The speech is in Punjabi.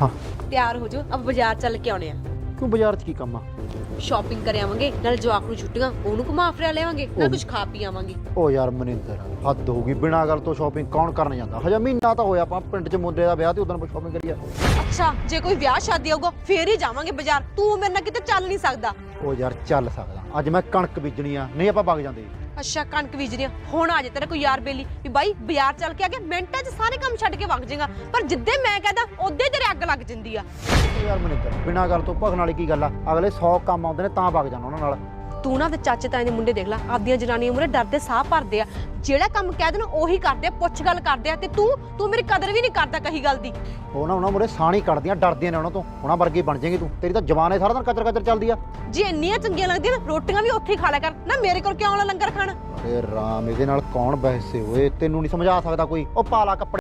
ਹਾਂ। ਤਿਆਰ ਹੋ ਜਾਓ। ਅਬ ਬਾਜ਼ਾਰ ਚੱਲ ਕੇ ਆਉਣੇ ਆ। ਕਿਉਂ ਬਾਜ਼ਾਰ 'ਚ ਕੀ ਕੰਮ ਆ? ਸ਼ਾਪਿੰਗ ਕਰ ਆਵਾਂਗੇ ਨਾਲ ਜਵਾਕ ਨੂੰ ਛੁੱਟੀਆਂ ਉਹਨੂੰ ਘੁਮਾ ਫਿਰਾ ਲਿਆਵਾਂਗੇ ਨਾਲ ਕੁਝ ਖਾ ਪੀ ਆਵਾਂਗੇ। ਓ ਯਾਰ ਮਨਿੰਦਰ ਹੱਦ ਹੋ ਗਈ। ਬਿਨਾਂ ਗੱਲ ਤੋਂ ਸ਼ਾਪਿੰਗ ਕੌਣ ਕਰਨ ਜਾਂਦਾ? ਹਜੇ ਮਹੀਨਾ ਤਾਂ ਹੋਇਆ ਆਪਾਂ ਪਿੰਡ 'ਚ ਮੁੰਡੇ ਦਾ ਵਿਆਹ ਤੇ ਉਦੋਂ ਸ਼ਾਪਿੰਗ ਕਰੀਆ ਅੱਛਾ ਜੇ ਕੋਈ ਵਿਆਹ ਸ਼ਾਦੀ ਆਊਗਾ ਫੇਰ ਹੀ ਜਾਵਾਂਗੇ ਬਾਜ਼ਾਰ। ਤੂੰ ਮੇਰੇ ਨਾਲ ਕਿਤੇ ਚੱਲ ਨਹੀਂ ਸਕਦਾ। ਓ ਯਾਰ ਚੱਲ ਸਕਦਾ। ਅੱਜ ਮੈਂ ਕਣਕ ਬੀਜਣੀ ਆ ਨਹੀਂ ਆਪਾਂ ਵਗ ਜਾਂਦੇ। ਅੱਛਾ ਕਣਕ ਬੀਜਣੀ ਆ। ਹੁਣ ਆ ਜਾ ਤੇਰਾ ਕੋਈ ਯਾਰ ਬੇਲੀ। ਵੀ ਬਾਈ ਬਾਜ਼ਾਰ ਚੱਲ ਕੇ ਆ ਕੇ ਮਿੰਟਾਂ 'ਚ ਸਾਰੇ ਛੱਡ ਕੇ ਵਗ ਜਾਏਗਾ। ਪਰ ਜਿੱਦੇ ਮੈਂ ਕਹਦਾ ਉਹਦੇ ਤੇਰੇ ਅੱਗ ਲੱਗ ਜਾਂਦੀ ਆ। ਯਾਰ ਮਨਿੰਦਰ ਬਿਨਾਂ ਗੱਲ ਤੋਂ ਭਗਣ ਵਾਲੀ ਕੀ ਗੱਲ ਆ? ਅਗਲੇ 100 ਕੰਮ ਆਉਂਦੇ ਨੇ ਤਾਂ ਵਗ ਜਾਣਾ ਉਹਨਾਂ ਨਾਲ। ਤੂੰ ਨਾ ਤੇ ਚਾਚੇ ਤਾਏ ਦੇ ਮੁੰਡੇ ਦੇਖ ਲੈ ਆਪਦੀਆਂ ਜਨਾਨੀਆਂ ਮੂਰੇ ਡਰਦੇ ਸਾਹ ਭਰਦੇ ਆ। ਜਿਹੜਾ ਕੰਮ ਕਹਿ ਦੇਣ ਉਹੀ ਕਰਦੇ ਆ ਪੁੱਛ ਗੱਲ ਕਰਦੇ ਆ। ਤੇ ਤੂੰ ਤੂੰ ਮੇਰੀ ਕਦਰ ਵੀ ਨਹੀਂ ਕਰਦਾ ਕਹੀ ਗੱਲ ਦੀ। ਉਹ ਨਾ ਉਹਨਾਂ ਮੁਰੇ ਸਾਣੀ ਕੱਢਦੀਆਂ ਡਰਦੀਆਂ ਨੇ ਉਹਨਾਂ ਤੋਂ। ਉਹਨਾਂ ਵਰਗੀ ਬਣ ਜਾਏਗੀ ਤੂੰ। ਤੇਰੀ ਤਾਂ ਜਵਾਨ ਹੈ ਸਾਰਾ ਦਿਨ ਕਚਰ ਕਚਰ ਚੱਲਦੀ ਆ। ਜੇ ਇੰਨੀਆਂ ਚੰਗੀਆਂ ਲੱਗਦੀਆਂ ਨਾ ਰੋਟੀਆਂ ਵੀ ਉੱਥੇ ਹੀ ਖਾ ਲਿਆ ਕਰ। ਨਾ ਮੇਰੇ ਕੋਲ ਕਿਉਂ ਆਉਣਾ ਲੰਗਰ ਖਾਣ? ਅਰੇ ਰਾਮ ਇਹਦੇ ਨਾਲ ਕੌਣ ਬਹਿਸੇ ਓਏ ਤੈਨੂੰ ਨਹੀਂ ਸਮਝਾ ਸਕਦਾ ਕੋਈ। ਉਹ ਪਾਲਾ ਕੱਪੜੇ